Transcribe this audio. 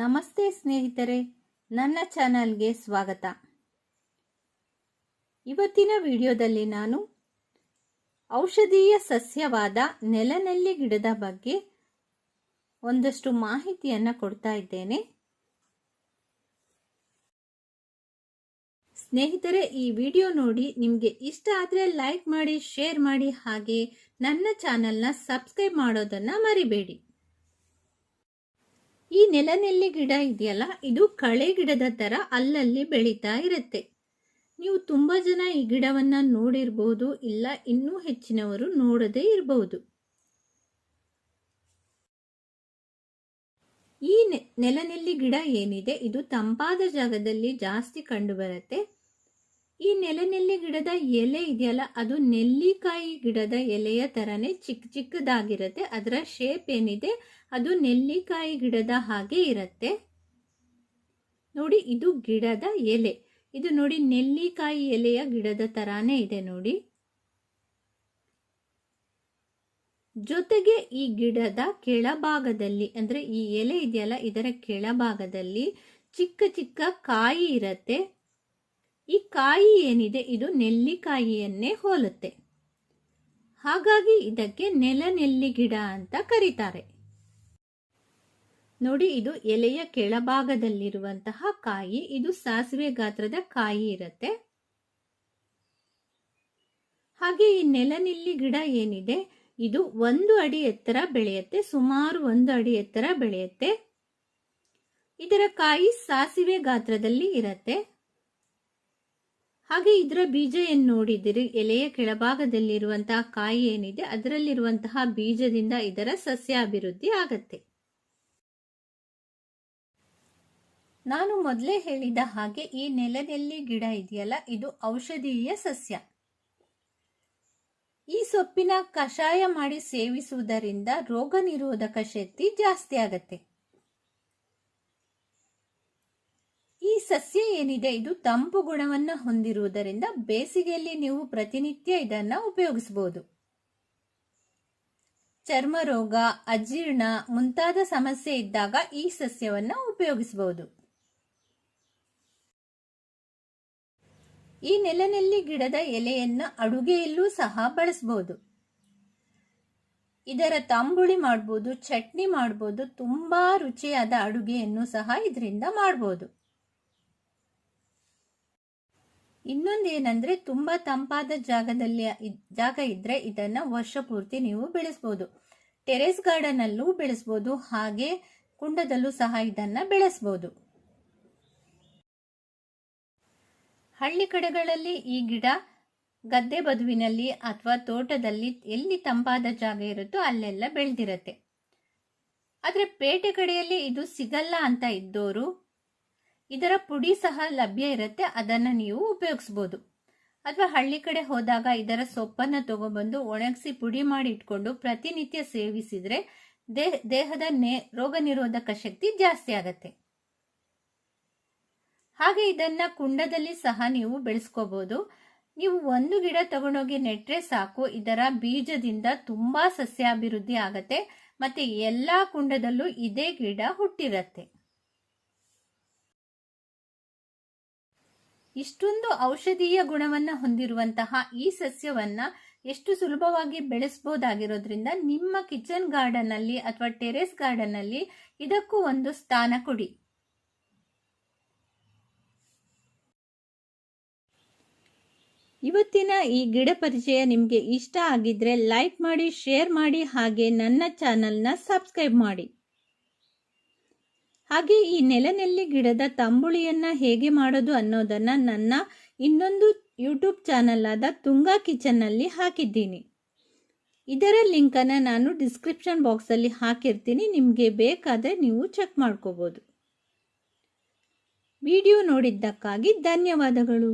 ನಮಸ್ತೆ ಸ್ನೇಹಿತರೆ, ನನ್ನ ಚಾನಲ್ಗೆ ಸ್ವಾಗತ. ಇವತ್ತಿನ ವಿಡಿಯೋದಲ್ಲಿ ನಾನು ಔಷಧೀಯ ಸಸ್ಯವಾದ ನೆಲನೆಲ್ಲಿ ಗಿಡದ ಬಗ್ಗೆ ಒಂದಷ್ಟು ಮಾಹಿತಿಯನ್ನು ಕೊಡ್ತಾ ಇದ್ದೇನೆ. ಸ್ನೇಹಿತರೆ, ಈ ವಿಡಿಯೋ ನೋಡಿ ನಿಮಗೆ ಇಷ್ಟ ಆದರೆ ಲೈಕ್ ಮಾಡಿ, ಶೇರ್ ಮಾಡಿ ಹಾಗೆ ನನ್ನ ಚಾನಲ್ನ ಸಬ್ಸ್ಕ್ರೈಬ್ ಮಾಡೋದನ್ನು ಮರಿಬೇಡಿ. ಈ ನೆಲನೆಲ್ಲಿ ಗಿಡ ಇದೆಯಲ್ಲ, ಇದು ಕಳೆ ಗಿಡದ ತರ ಅಲ್ಲಲ್ಲಿ ಬೆಳೀತಾ ಇರುತ್ತೆ. ನೀವು ತುಂಬಾ ಜನ ಈ ಗಿಡವನ್ನ ನೋಡಿರ್ಬಹುದು ಇಲ್ಲ ಇನ್ನೂ ಹೆಚ್ಚಿನವರು ನೋಡದೇ ಇರಬಹುದು ಈ ನೆಲನೆಲ್ಲಿ ಗಿಡ ಏನಿದೆ, ಇದು ತಂಪಾದ ಜಾಗದಲ್ಲಿ ಜಾಸ್ತಿ ಕಂಡುಬರುತ್ತೆ. ಈ ನೆಲನೆಲ್ಲಿ ಗಿಡದ ಎಲೆ ಇದೆಯಲ್ಲ, ಅದು ನೆಲ್ಲಿಕಾಯಿ ಗಿಡದ ಎಲೆಯ ತರನೇ ಚಿಕ್ಕ ಚಿಕ್ಕದಾಗಿರುತ್ತೆ. ಅದರ ಶೇಪ್ ಏನಿದೆ, ಅದು ನೆಲ್ಲಿಕಾಯಿ ಗಿಡದ ಹಾಗೆ ಇರುತ್ತೆ. ನೋಡಿ, ಇದು ಗಿಡದ ಎಲೆ. ಇದು ನೋಡಿ, ನೆಲ್ಲಿಕಾಯಿ ಎಲೆಯ ಗಿಡದ ತರಾನೇ ಇದೆ ನೋಡಿ. ಜೊತೆಗೆ ಈ ಗಿಡದ ಕೆಳಭಾಗದಲ್ಲಿ, ಅಂದ್ರೆ ಈ ಎಲೆ ಇದೆಯಲ್ಲ, ಇದರ ಕೆಳಭಾಗದಲ್ಲಿ ಚಿಕ್ಕ ಚಿಕ್ಕ ಕಾಯಿ ಇರತ್ತೆ. ಈ ಕಾಯಿ ಏನಿದೆ, ಇದು ನೆಲ್ಲಿಕಾಯಿಯನ್ನೇ ಹೋಲುತ್ತೆ. ಹಾಗಾಗಿ ಇದಕ್ಕೆ ನೆಲ ನೆಲ್ಲಿ ಗಿಡ ಅಂತ ಕರೀತಾರೆ. ನೋಡಿ, ಇದು ಎಲೆಯ ಕೆಳಭಾಗದಲ್ಲಿರುವಂತಹ ಕಾಯಿ. ಇದು ಸಾಸಿವೆ ಗಾತ್ರದ ಕಾಯಿ ಇರುತ್ತೆ. ಹಾಗೆ ಈ ನೆಲನಿಲ್ಲಿ ಗಿಡ ಏನಿದೆ, ಇದು ಒಂದು ಅಡಿ ಎತ್ತರ ಬೆಳೆಯುತ್ತೆ, ಸುಮಾರು ಒಂದು ಅಡಿ ಎತ್ತರ ಬೆಳೆಯುತ್ತೆ. ಇದರ ಕಾಯಿ ಸಾಸಿವೆ ಗಾತ್ರದಲ್ಲಿ ಇರತ್ತೆ. ಹಾಗೆ ಇದರ ಬೀಜ ಏನ್ ನೋಡಿದಿರಿ ಎಲೆಯ ಕೆಳಭಾಗದಲ್ಲಿರುವಂತಹ ಕಾಯಿ ಏನಿದೆ, ಅದರಲ್ಲಿರುವಂತಹ ಬೀಜದಿಂದ ಇದರ ಸಸ್ಯ ಅಭಿವೃದ್ಧಿ ಆಗತ್ತೆ. ನಾನು ಮೊದಲೇ ಹೇಳಿದ ಹಾಗೆ ಈ ನೆಲದಲ್ಲಿ ಗಿಡ ಇದೆಯಲ್ಲ, ಇದು ಔಷಧೀಯ ಸಸ್ಯ. ಈ ಸೊಪ್ಪಿನ ಕಷಾಯ ಮಾಡಿ ಸೇವಿಸುವುದರಿಂದ ರೋಗ ನಿರೋಧಕ ಶಕ್ತಿ ಜಾಸ್ತಿ ಆಗತ್ತೆ. ಈ ಸಸ್ಯ ಏನಿದೆ? ಇದು ತಂಪು ಗುಣವನ್ನ ಹೊಂದಿರುವುದರಿಂದ ಬೇಸಿಗೆಯಲ್ಲಿ ನೀವು ಪ್ರತಿನಿತ್ಯ ಇದನ್ನ ಉಪಯೋಗಿಸಬಹುದು ಚರ್ಮ ರೋಗ ಅಜೀರ್ಣ ಮುಂತಾದ ಸಮಸ್ಯೆ ಇದ್ದಾಗ ಈ ಸಸ್ಯವನ್ನ ಉಪಯೋಗಿಸಬಹುದು ಈ ನೆಲನೆಲ್ಲಿ ಗಿಡದ ಎಲೆಯನ್ನ ಅಡುಗೆಯಲ್ಲೂ ಸಹ ಬಳಸಬಹುದು ಇದರ ತಂಬುಳಿ ಮಾಡಬಹುದು ಚಟ್ನಿ ಮಾಡಬಹುದು ತುಂಬಾ ರುಚಿಯಾದ ಅಡುಗೆಯನ್ನು ಸಹ ಇದರಿಂದ ಮಾಡಬಹುದು ಇನ್ನೊಂದೇನಂದ್ರೆ ತುಂಬಾ ತಂಪಾದ ಜಾಗದಲ್ಲಿ ಜಾಗ ಇದ್ರೆ ಇದನ್ನ ವರ್ಷ ಪೂರ್ತಿ ನೀವು ಬೆಳೆಸ್ಬೋದು. ಟೆರೆಸ್ ಗಾರ್ಡನ್ ಅಲ್ಲೂ ಬೆಳೆಸಬಹುದು ಹಾಗೆ ಕುಂಡದಲ್ಲೂ ಸಹ ಇದನ್ನ ಬೆಳೆಸ್ಬೋದು. ಹಳ್ಳಿ ಕಡೆಗಳಲ್ಲಿ ಈ ಗಿಡ ಗದ್ದೆ ಬದುವಿನಲ್ಲಿ ಅಥವಾ ತೋಟದಲ್ಲಿ ಎಲ್ಲಿ ತಂಪಾದ ಜಾಗ ಇರುತ್ತೋ ಅಲ್ಲೆಲ್ಲ ಬೆಳೆದಿರತ್ತೆ. ಆದರೆ ಪೇಟೆ ಕಡೆಯಲ್ಲಿ ಇದು ಸಿಗಲ್ಲ ಅಂತ ಇದ್ದೋರು ಇದರ ಪುಡಿ ಸಹ ಲಭ್ಯ ಇರುತ್ತೆ, ಅದನ್ನ ನೀವು ಉಪಯೋಗಿಸ್ಬೋದು. ಅಥವಾ ಹಳ್ಳಿ ಕಡೆ ಹೋದಾಗ ಇದರ ಸೊಪ್ಪನ್ನು ತಗೊಬಂದು ಒಣಗಿಸಿ ಪುಡಿ ಮಾಡಿ ಇಟ್ಕೊಂಡು ಪ್ರತಿನಿತ್ಯ ಸೇವಿಸಿದ್ರೆ ದೇಹ ದೇಹದ ನೇ, ರೋಗ ನಿರೋಧಕ ಶಕ್ತಿ ಜಾಸ್ತಿ ಆಗತ್ತೆ. ಹಾಗೆ ಇದನ್ನ ಕುಂಡದಲ್ಲಿ ಸಹ ನೀವು ಬೆಳೆಸ್ಕೋಬಹುದು ನೀವು ಒಂದು ಗಿಡ ತಗೊಂಡೋಗಿ ನೆಟ್ರೆ ಸಾಕು, ಇದರ ಬೀಜದಿಂದ ತುಂಬಾ ಸಸ್ಯಾಭಿವೃದ್ಧಿ ಆಗತ್ತೆ, ಮತ್ತೆ ಎಲ್ಲಾ ಕುಂಡದಲ್ಲೂ ಇದೇ ಗಿಡ ಹುಟ್ಟಿರತ್ತೆ. ಇಷ್ಟೊಂದು ಔಷಧೀಯ ಗುಣವನ್ನ ಹೊಂದಿರುವಂತಹ ಈ ಸಸ್ಯವನ್ನ ಎಷ್ಟು ಸುಲಭವಾಗಿ ಬೆಳೆಸಬಹುದಾಗಿರೋದ್ರಿಂದ ನಿಮ್ಮ ಕಿಚನ್ ಗಾರ್ಡನ್ ಅಲ್ಲಿ ಅಥವಾ ಟೆರೆಸ್ ಗಾರ್ಡನ್ ಅಲ್ಲಿ ಇದಕ್ಕೂ ಒಂದು ಸ್ಥಾನ ಕೊಡಿ. ಇವತ್ತಿನ ಈ ಗಿಡ ಪರಿಚಯ ನಿಮಗೆ ಇಷ್ಟ ಆಗಿದ್ರೆ ಲೈಕ್ ಮಾಡಿ, ಶೇರ್ ಮಾಡಿ ಹಾಗೆ ನನ್ನ ಚಾನೆಲ್ನ ಸಬ್ಸ್ಕ್ರೈಬ್ ಮಾಡಿ. ಹಾಗೆ ಈ ನೆಲನೆಲ್ಲಿ ಗಿಡದ ತಂಬುಳಿಯನ್ನ ಹೇಗೆ ಮಾಡೋದು ಅನ್ನೋದನ್ನ ನನ್ನ ಇನ್ನೊಂದು ಯೂಟ್ಯೂಬ್ ಚಾನಲ್ ಆದ ತುಂಗಾ ಕಿಚನ್ನಲ್ಲಿ ಹಾಕಿದ್ದೀನಿ. ಇದರ ಲಿಂಕನ್ನು ನಾನು ಡಿಸ್ಕ್ರಿಪ್ಷನ್ ಬಾಕ್ಸಲ್ಲಿ ಹಾಕಿರ್ತೀನಿ. ನಿಮಗೆ ಬೇಕಾದರೆ ನೀವು ಚೆಕ್ ಮಾಡ್ಕೋಬೋದು. ವಿಡಿಯೋ ನೋಡಿದ್ದಕ್ಕಾಗಿ ಧನ್ಯವಾದಗಳು.